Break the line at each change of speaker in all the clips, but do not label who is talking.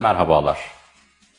Merhabalar.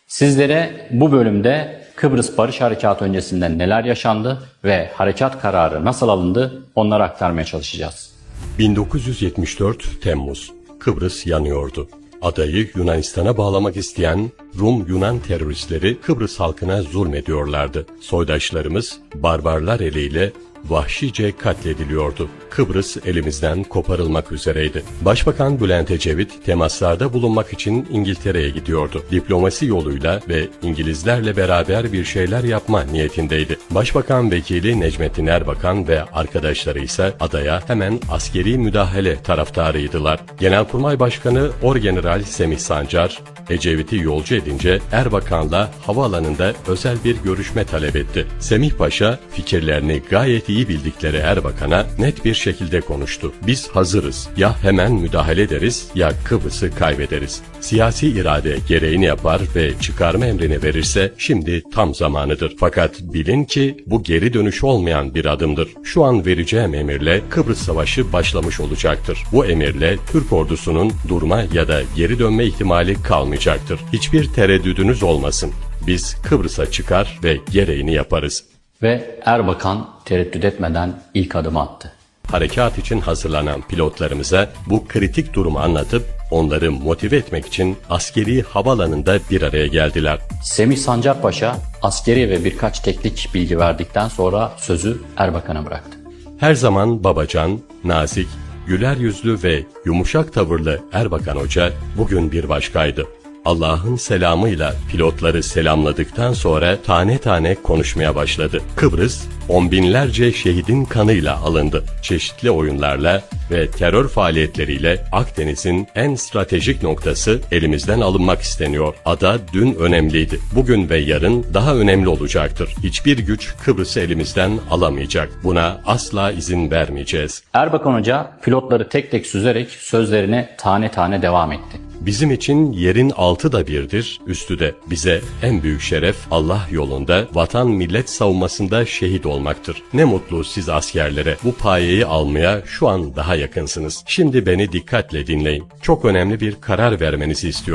Sizlere bu bölümde Kıbrıs Barış Harekatı öncesinde neler yaşandı ve harekat kararı nasıl alındı onları aktarmaya çalışacağız.
1974 Temmuz. Kıbrıs yanıyordu. Adayı Yunanistan'a bağlamak isteyen Rum Yunan teröristleri Kıbrıs halkına zulmediyorlardı. Soydaşlarımız barbarlar eliyle vahşice katlediliyordu. Kıbrıs elimizden koparılmak üzereydi. Başbakan Bülent Ecevit temaslarda bulunmak için İngiltere'ye gidiyordu. Diplomasi yoluyla ve İngilizlerle beraber bir şeyler yapma niyetindeydi. Başbakan Vekili Necmettin Erbakan ve arkadaşları ise adaya hemen askeri müdahale taraftarıydılar. Genelkurmay Başkanı Orgeneral Semih Sancar, Ecevit'i yolcu edince Erbakan'la havaalanında özel bir görüşme talep etti. Semih Paşa fikirlerini gayet iyi bildikleri Erbakan'a net bir şekilde konuştu. Biz hazırız. Ya hemen müdahale ederiz ya Kıbrıs'ı kaybederiz. Siyasi irade gereğini yapar ve çıkarma emrini verirse şimdi tam zamanıdır. Fakat bilin ki bu geri dönüş olmayan bir adımdır. Şu an vereceğim emirle Kıbrıs Savaşı başlamış olacaktır. Bu emirle Türk ordusunun durma ya da geri dönme ihtimali kalmayacaktır. Hiçbir tereddüdünüz olmasın. Biz Kıbrıs'a çıkar ve gereğini yaparız.
Ve Erbakan tereddüt etmeden ilk adımı attı.
Harekat için hazırlanan pilotlarımıza bu kritik durumu anlatıp onları motive etmek için askeri havalanında bir araya geldiler.
Semih Sancar Paşa askeri ve birkaç teknik bilgi verdikten sonra sözü Erbakan'a bıraktı.
Her zaman babacan, nazik, güler yüzlü ve yumuşak tavırlı Erbakan Hoca bugün bir başkaydı. Allah'ın selamıyla pilotları selamladıktan sonra tane tane konuşmaya başladı. Kıbrıs, on binlerce şehidin kanıyla alındı. Çeşitli oyunlarla ve terör faaliyetleriyle Akdeniz'in en stratejik noktası elimizden alınmak isteniyor. Ada dün önemliydi. Bugün ve yarın daha önemli olacaktır. Hiçbir güç Kıbrıs'ı elimizden alamayacak. Buna asla izin vermeyeceğiz.
Erbakan Hoca pilotları tek tek süzerek sözlerine tane tane devam etti.
Bizim için yerin altı da birdir, üstü de. Bize en büyük şeref Allah yolunda, vatan millet savunmasında şehit olmaktır. Ne mutlu siz askerlere bu payeyi almaya şu an daha yakınsınız. Şimdi beni dikkatle dinleyin. Çok önemli bir karar vermenizi istiyorum.